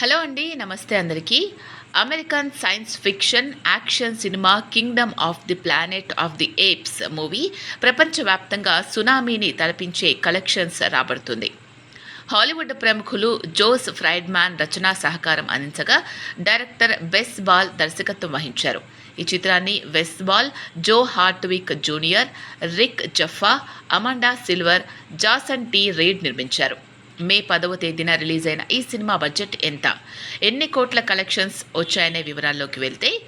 Hello అండి నమస్తే అందరికీ. American science fiction action cinema Kingdom of the Planet of the Apes movie ప్రపంచవ్యాప్తంగా సునామీని తలపించే కలెక్షన్స్ రాబడుతుంది. హాలీవుడ్ ప్రముఖులు జోస్ ఫ్రైడ్మాన్ రచనా సహకారం అందించగా డైరెక్టర్ బెస్ బాల్ దర్శకత్వం వహించారు. ఈ చిత్రాన్ని Wes Ball Joe Hartwick junior Rick Jaffa Amanda Silver Jason T Reed నిర్మించారు. మే పదవ తేదీన రిలీజ్ అయిన ఈ సినిమా బడ్జెట్ ఎంత? ఎన్ని కోట్ల కలెక్షన్స్ వచ్చాయనే వివరాల్లోకి వెళ్తే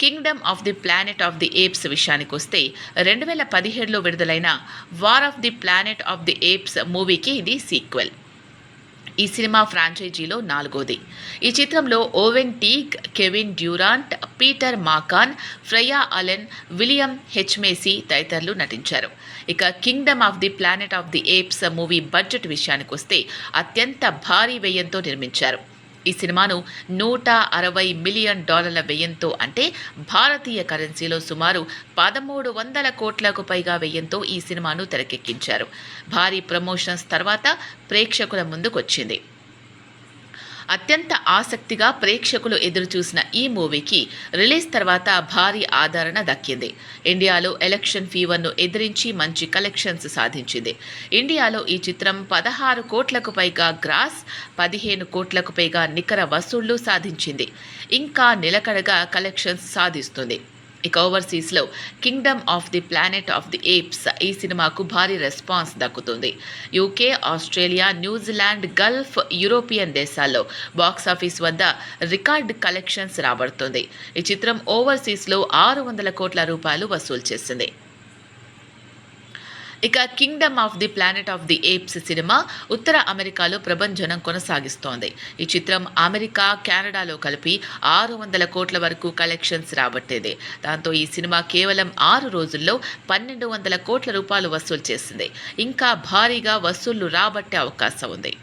Kingdom of the Planet of the Apes విషయానికి వస్తే రెండు వేల పదిహేడులో విడుదలైన war of the planet of the apes మూవీకి ఇది సీక్వెల్. ఈ సినిమా ఫ్రాంచైజీలో నాలుగోది. ఈ చిత్రంలో Owen Teague Kevin Durand Peter Macon Freya Allan William H Macy తదితరులు నటించారు. ఇక Kingdom of the Planet of the Apes movie budget విషయానికి వస్తే అత్యంత భారీ వ్యయంతో నిర్మించారు. ఈ సినిమాను నూట అరవై మిలియన్ డాలర్ల వ్యయంతో అంటే భారతీయ కరెన్సీలో సుమారు పదమూడు వందల కోట్లకు పైగా వ్యయంతో ఈ సినిమాను తెరకెక్కించారు. భారీ ప్రమోషన్స్ తర్వాత ప్రేక్షకుల ముందుకొచ్చింది. అత్యంత ఆసక్తిగా ప్రేక్షకులు ఎదురుచూసిన ఈ మూవీకి రిలీజ్ తర్వాత భారీ ఆదరణ దక్కింది. ఇండియాలో ఎలక్షన్ ఫీవర్ను ఎదిరించి మంచి కలెక్షన్స్ సాధించింది. ఇండియాలో ఈ చిత్రం పదహారు కోట్లకు పైగా గ్రాస్ పదిహేను కోట్లకు పైగా నికర వసూళ్ళు సాధించింది. ఇంకా నిలకడగా కలెక్షన్స్ సాధిస్తుంది. ఇక ఓవర్సీస్లో Kingdom of the Planet of the Apes ఈ సినిమాకు భారీ రెస్పాన్స్ దక్కుతుంది. UK Australia New Zealand Gulf European దేశాల్లో బాక్సాఫీస్ వద్ద రికార్డ్ కలెక్షన్స్ రాబడుతుంది. ఈ చిత్రం ఓవర్సీస్లో ఆరు వందల కోట్ల రూపాయలు వసూలు చేసింది. ఇక Kingdom of the Planet of the Apes cinema ఉత్తర అమెరికాలో ప్రభంజనం కొనసాగిస్తోంది. ఈ చిత్రం అమెరికా కెనడాలో కలిపి ఆరు వందల కోట్ల వరకు కలెక్షన్స్ రాబట్టేది. దాంతో ఈ సినిమా కేవలం ఆరు రోజుల్లో పన్నెండు వందల కోట్ల రూపాయలు వసూలు చేసింది. ఇంకా భారీగా వసూళ్ళు రాబట్టే అవకాశం ఉంది.